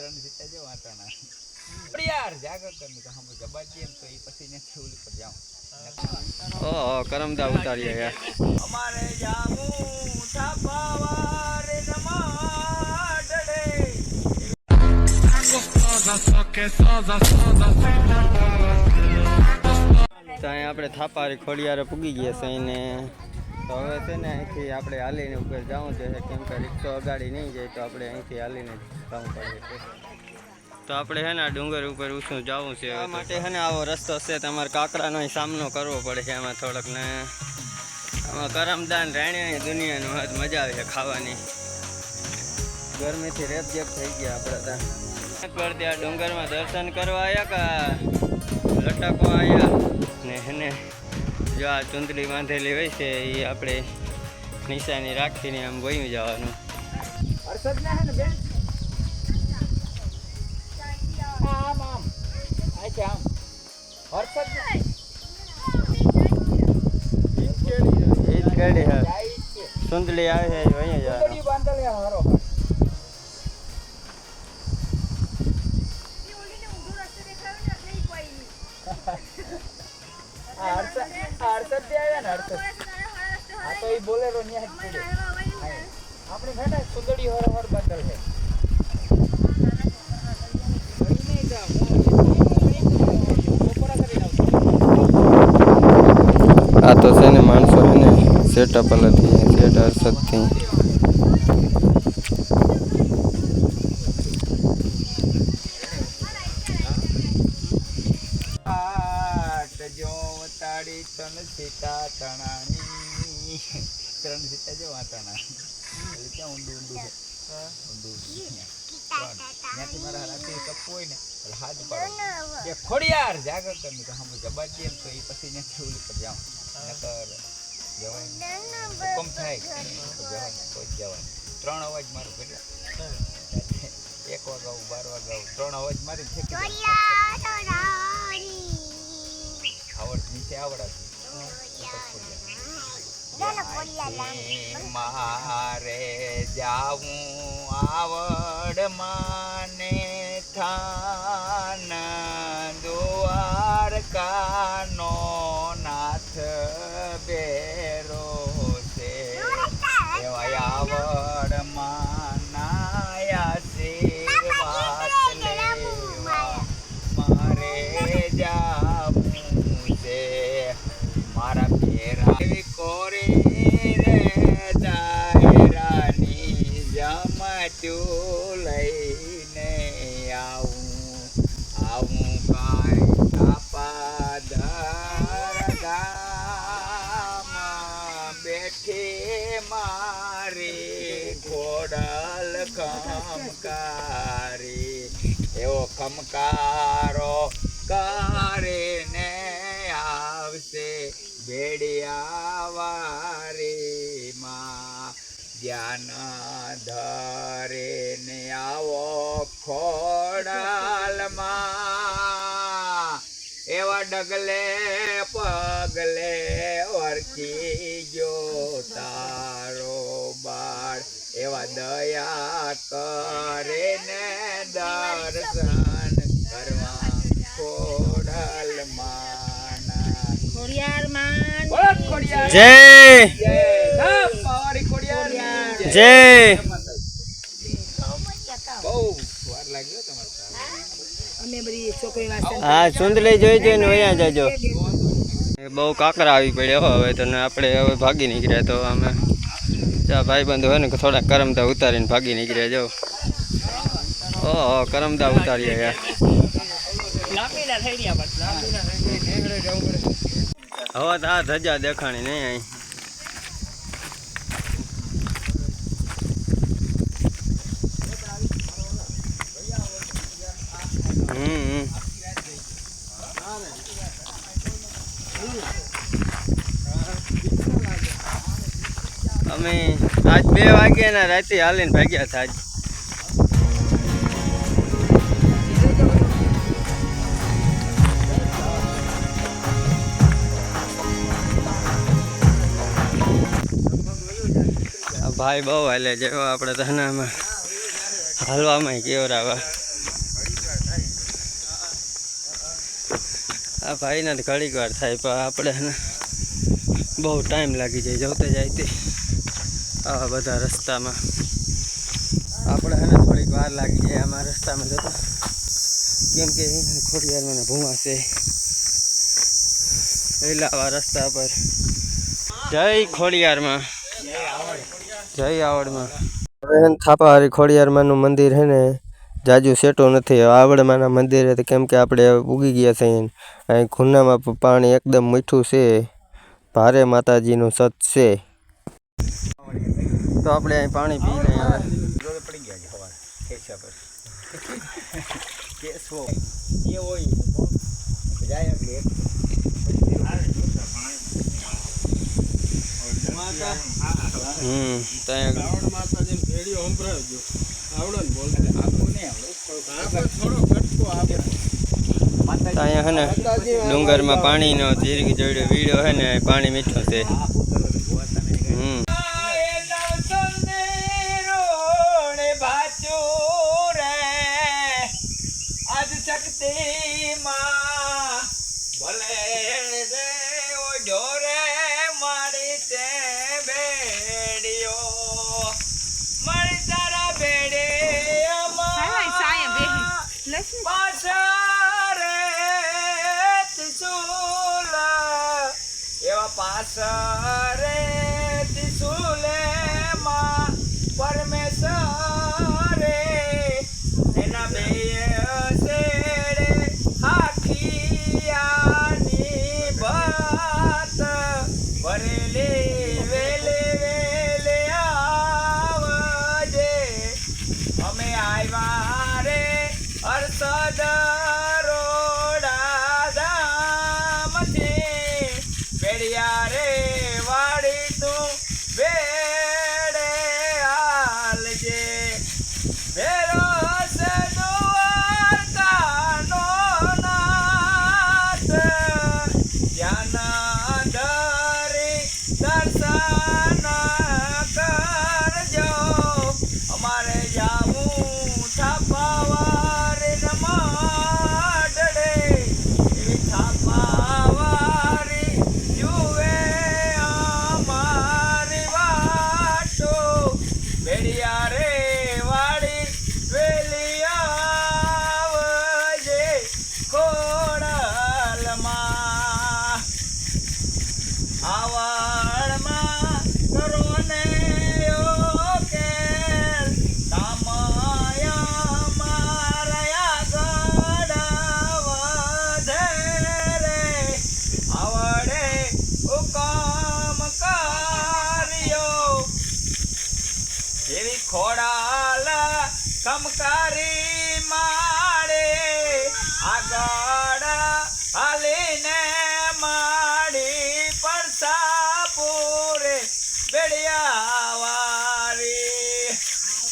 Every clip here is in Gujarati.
ત્રણ સીટા જો વાંટાણા પણ યાર જાગર કરને તો હમ જબાજી એમ તો એ પછી ત્યાંથી ઓલી પર જાઉં. ઓહો કરમદા ઉતારીએ યાર. અમારે જામું થાપાવારે નમાડડે તો આપણે થાપારી ખોડિયારે પૂગી ગયા છે તો હવે છે ને અહીંથી આપણે હાલીને ઉપર જવું છે. કેમ કે રિક્ષો અગાડી નહીં જાય તો આપણે અહીંથી હાલીને જવું પડે તો આપણે હે ને ડુંગર ઉપર ઊંચું જવું છે. આ માટે? હે ને આવો રસ્તો છે તમારે કાકડાનો સામનો કરવો પડે છે એમાં થોડોક ને. આમાં કરમદાન રાણીની દુનિયાનું હાથ મજા આવે છે ખાવાની. ગરમીથી રેપજેપ થઈ ગયા આપણે ત્યાં પર ત્યાં ડુંગરમાં દર્શન કરવા આવ્યા કા? લટકવા આવ્યા ને એને જો આ ચૂંદડી બાંધેલી હોય છે એ આપણે નિશાની રાખીને આમ વયું જવાનું. સુંદલી ના છે? અહીંયા બેન આ તો એ બોલેરો ન્યા જ પડે આપણે છે ને સુંદડી હર છે. આ તો છે ને માણસો છે ને સેટ હર્ષદથી આટ જો તાળી તન સીતા તણાની ત્રણ સીટા છે વાતાણા એટલે ક્યાં ઊંડું ઊંડું છે. ઊંડું ત્યાં. ત્યાંથી મારા રાતે હોય ને એટલે હાથ પાડો કે ખોડિયાર જાગર તો હમ જબાજી એમ તો એ પછી ત્યાંથી ઓલી પર જાઉં નકર જવાય કમ થાય જવાય કોઈ જવાય ત્રણ અવાજ મારું કેટલા એક વાગાવું બાર વાગાવું ત્રણ અવાજ મારી દઉં. આવડ નીચે આવડાતી. મારે જાવું આવડ માને થાન દ્વારકાનો નાથ બેરો છે. એવા આવડ બેઠી મારી ઘોડલ ખમકારી. એવો ખમકારો કરીને આવશે બેડિયા માં ધ્યાન ધરીને આવો ખોડાલમાં ડગલે પગલે ઓળખી ગયો તારો બાળ. એવા દયા કરીને દર્શન કરવા ખોડલ માના. ખોડિયાર. જય. જય. જય. જય બહુ વાર લાગ્યો તમારે હા ચૂંદડી જોઈ જોઈને અહીંયા જજો. બહુ કાકરા આવી પડ્યા હવે તો આપણે હવે ભાગી નીકળ્યા તો અમે. ચા ભાઈબંધ હોય ને થોડા કરમદા ઉતારીને ભાગી નીકળ્યા, જો. ઓહો કરમદા ઉતારીએ યાર હવે તો આ ધજા દેખાણી નહીં અહીં હમ. અમે આજ બે વાગ્યાના રાતે હાલીને ભાગ્યા હતા આજ. ભાઈ બહુ હાલે જેવો આપણે તને આમાં હાલવામાં કેવરાવા. આ ભાઈને ઘડીક વાર થાય, પણ આપણે હે બહુ ટાઈમ લાગી જાય, જવતે જાય તે આવા બધા રસ્તામાં. આપણે હે ને થોડીક વાર લાગી જાય આમાં રસ્તામાં જતો કેમ કે ખોડિયાર મને ભૂવા એટલે આવા રસ્તા પર. જય ખોડિયારમાં. જય આવડમાં. થાપા થાપાહારી ખોડિયારમાંનું મંદિર છે ને જાજુ સેટો નથી. આવડમાંના મંદિરે તો કેમ કે આપણે ઉગી ગયા છે અહીં ખૂનામાં પાણી એકદમ મીઠું છે. ભારે માતાજીનું સત છે. તો આપણે અહીં પાણી પી લઈએ હવે. પડી ગયા છે સવારે ખેંચા પર. કેસો. એ હોય. જાય આપણે હમ ત્યાં આખું નહીં આવડે અહીંયા હે ને, ડુંગરમાં પાણીનો જીરકી જોડ્યો વીડો હે ને પાણી મીઠું છે. હમ. હાય બેહી એવા પાસરે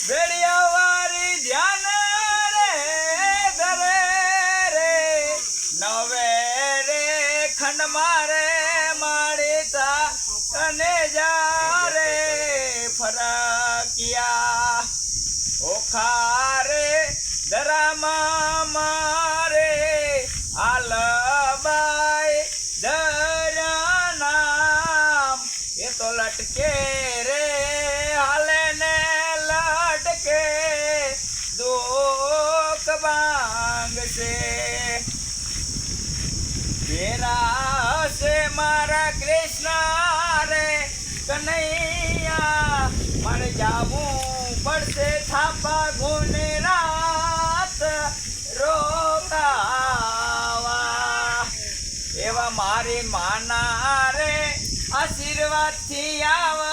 બેડિયાવારી ધ્યાન રે, ધરે રે. નવે રે, ખંડ મારે માડી તા તને જા રે ફરકિયા ઓખારે દરામા મારે આલબાઈ દરાનામ એ તો લટકે રે છે મારા કૃષ્ણ રે, કનૈયા, મારે જાવું પડશે થાપા ગુને રાત રોકાવા. એવા મારી માના રે આશીર્વાદથી આવશે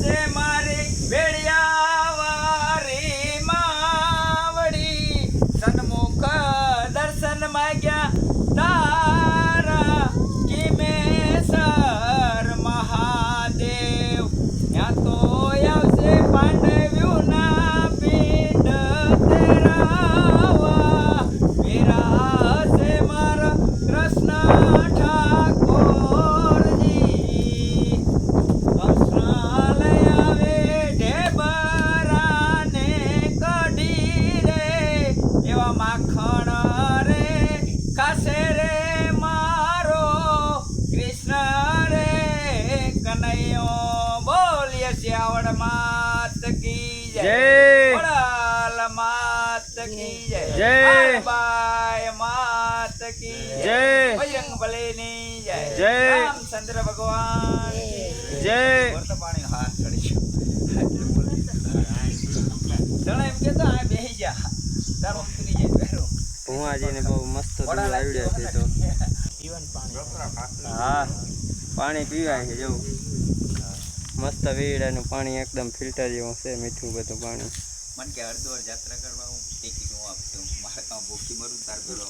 છે માવડી. સન્મુખ દર્શન માગ્યા તારા કિમે સર મહાદેવ. ત્યાં તો આવશે પાંડે બોલીએ શ્યાવળ માત કી જય જય. વડાલ માત કી જય જય. બાય માત કી જય. બજરંગ બલીની જય જય. રામચંદ્ર ભગવાન જય વરત પાણી હા ચડી. જણા એમ કેતા "આ બેહી જા." તારો ઉતરી જાય પહેરો. ભુવાજીને બહુ મસ્ત દૂધ આવડ્યા છે તો હા પાણી પીવાય છે જવું મસ્ત વીડાનું પાણી એકદમ ફિલ્ટર જેવું છે, મીઠું બધું પાણી. મને કે હરિદ્વાર જાત્રા કરવા હું ટિકિટ હું આપતો મારે કામ ભૂખી મરું તાર પેલો